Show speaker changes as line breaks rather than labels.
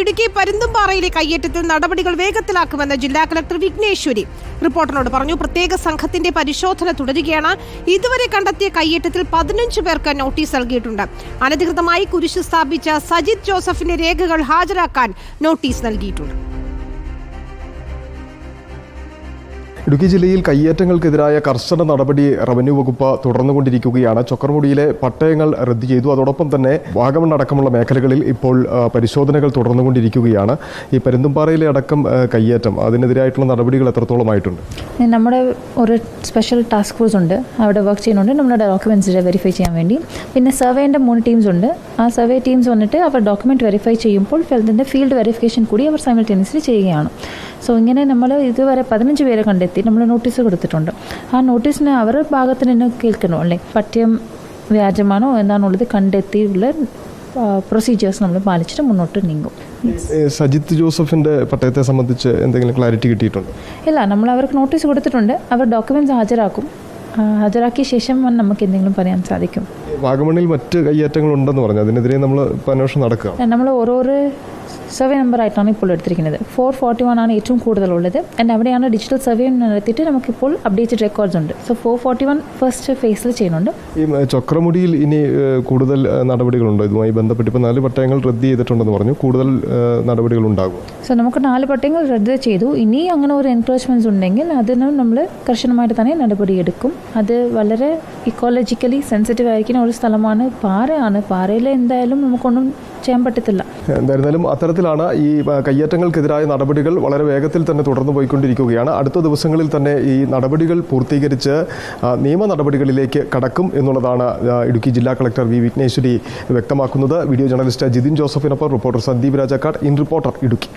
ഇടുക്കി പരുന്തുംപാറയിലെ കയ്യേറ്റത്തിൽ നടപടികൾ വേഗത്തിലാക്കുമെന്ന് ജില്ലാ കളക്ടർ വിഘ്നേശ്വരി റിപ്പോർട്ടറിനോട് പറഞ്ഞു പ്രത്യേക സംഘത്തിന്റെ പരിശോധന തുടരുകയാണ്. ഇതുവരെ കണ്ടെത്തിയ കയ്യേറ്റത്തിൽ പതിനഞ്ച് പേർക്ക് നോട്ടീസ് നൽകിയിട്ടുണ്ട്. അനധികൃതമായി കുരിശ് സ്ഥാപിച്ച സജിത് ജോസഫിന്റെ രേഖകൾ ഹാജരാക്കാൻ നോട്ടീസ് നൽകിയിട്ടുണ്ട്.
ഇടുക്കി ജില്ലയിൽ കയ്യേറ്റങ്ങൾക്കെതിരായ കർശന നടപടി റവന്യൂ വകുപ്പ് തുടർന്നുകൊണ്ടിരിക്കുകയാണ്. ചൊക്കർമുടിയിലെ പട്ടയങ്ങൾ റദ്ദു ചെയ്തു. അതോടൊപ്പം തന്നെ വാഗമൺ അടക്കമുള്ള മേഖലകളിൽ ഇപ്പോൾ പരിശോധനകൾ തുടർന്നുകൊണ്ടിരിക്കുകയാണ്. ഈ പെരുന്തുംപാറയിലെ അടക്കം കയ്യേറ്റം അതിനെതിരായിട്ടുള്ള നടപടികൾ എത്രത്തോളമായിട്ടുണ്ട്?
നമ്മുടെ ഒരു സ്പെഷ്യൽ ടാസ്ക് ഫോഴ്സ് ഉണ്ട്. അവിടെ വർക്ക് ചെയ്യുന്നുണ്ട്. നമ്മുടെ ഡോക്യുമെന്റ്സ് വെരിഫൈ ചെയ്യാൻ വേണ്ടി. പിന്നെ സർവേന്റെ മൂന്ന് ടീംസ് ഉണ്ട്. ആ സർവേ ടീംസ് വന്നിട്ട് അവർ ഡോക്യുമെന്റ് വെരിഫൈ ചെയ്യുമ്പോൾ അതിന്റെ ഫീൽഡ് വെരിഫിക്കേഷൻ കൂടി അവർ സൈമിൾട്ടേനിയസ്ലി ചെയ്യുകയാണ്. സോ ഇങ്ങനെ നമ്മൾ ഇതുവരെ പതിനഞ്ച് പേരെ കണ്ടെത്തി നമ്മൾ നോട്ടീസ് കൊടുത്തിട്ടുണ്ട്. ആ നോട്ടീസിന് അവരുടെ ഭാഗത്ത് നിന്ന് കേൾക്കണോ? അല്ലേ പട്യം വ്യാജമാണോ എന്താണുള്ളത് കണ്ടെത്തിയുള്ള പ്രൊസീജിയേഴ്സ് നമ്മൾ പാലിച്ചിട്ട് മുന്നോട്ട് നീങ്ങും.
സജിത്ത് ജോസഫിന്റെ പട്ടയത്തെ സംബന്ധിച്ച് എന്തെങ്കിലും ക്ലാരിറ്റി കിട്ടിയിട്ടുണ്ടോ?
ഇല്ല നമ്മൾ അവർക്ക് നോട്ടീസ് കൊടുത്തിട്ടുണ്ട്. അവർ ഡോക്യുമെന്റ്സ് ഹാജരാക്കും. ഹാജരാക്കിയ ശേഷം നമുക്ക് എന്തെങ്കിലും പറയാൻ സാധിക്കും.
വാഗമണിൽ മറ്റ് കയ്യേറ്റങ്ങൾ ഉണ്ടെന്ന് പറഞ്ഞു. അതിനെതിരെ നമ്മൾ അന്വേഷണം നടക്കുക
നമ്മൾ ഓരോരോ സർവേ നമ്പർ ആയിട്ടാണ് ഇപ്പോൾ എടുത്തിരിക്കുന്നത്. ഫോർ ഫോർട്ടി വൺ ആണ് ഏറ്റവും കൂടുതലുള്ളത്. ആൻഡ് അവിടെയാണ് ഡിജിറ്റൽ സർവേ നടത്തിയിട്ട് നമുക്കിപ്പോൾ അപ്ഡേറ്റഡ് റെക്കോർഡ്സ് ഉണ്ട്. So four forty one first ഫേസിൽ ചെയ്യുന്നുണ്ട്.
ഈ ചക്രമുടിയിൽ ഇനി കൂടുതൽ നടപടികളുണ്ടോ? ഇതുമായി ബന്ധപ്പെട്ട് ഇപ്പോൾ നാല് പട്ടയങ്ങൾ റദ്ദ് ചെയ്തിട്ടുണ്ടെന്ന് പറഞ്ഞു. കൂടുതൽ നടപടികൾ ഉണ്ടാകും
സോ നമുക്ക് നാല് പട്ടയങ്ങൾ റദ്ദ് ചെയ്തു. ഇനി അങ്ങനെ ഒരു എൻക്രോച്ച്മെന്റ്സ് ഉണ്ടെങ്കിൽ അതിന് നമ്മൾ കർശനമായിട്ട് തന്നെ നടപടി എടുക്കും. അത് വളരെ ഇക്കോളജിക്കലി സെൻസിറ്റീവ് ആയിരിക്കുന്ന ഒരു സ്ഥലമാണ്. പാറയാണ്. പാറയിൽ എന്തായാലും നമുക്കൊന്നും ചെയ്യാൻ പറ്റത്തില്ല.
എന്തായിരുന്നാലും അത്തരത്തിലാണ് ഈ കയ്യേറ്റങ്ങൾക്കെതിരായ നടപടികൾ വളരെ വേഗത്തിൽ തന്നെ തുടർന്നു പോയിക്കൊണ്ടിരിക്കുകയാണ്. അടുത്ത ദിവസങ്ങളിൽ തന്നെ ഈ നടപടികൾ പൂർത്തീകരിച്ച് നിയമ നടപടികളിലേക്ക് കടക്കും എന്നുള്ളതാണ് ഇടുക്കി ജില്ലാ കളക്ടർ വി. വിഘ്നേശ്വരി വ്യക്തമാക്കുന്നത്. Video journalist Jithin ജോസഫിനൊപ്പം reporter Sandeep Rajakkad. In reporter Idukki.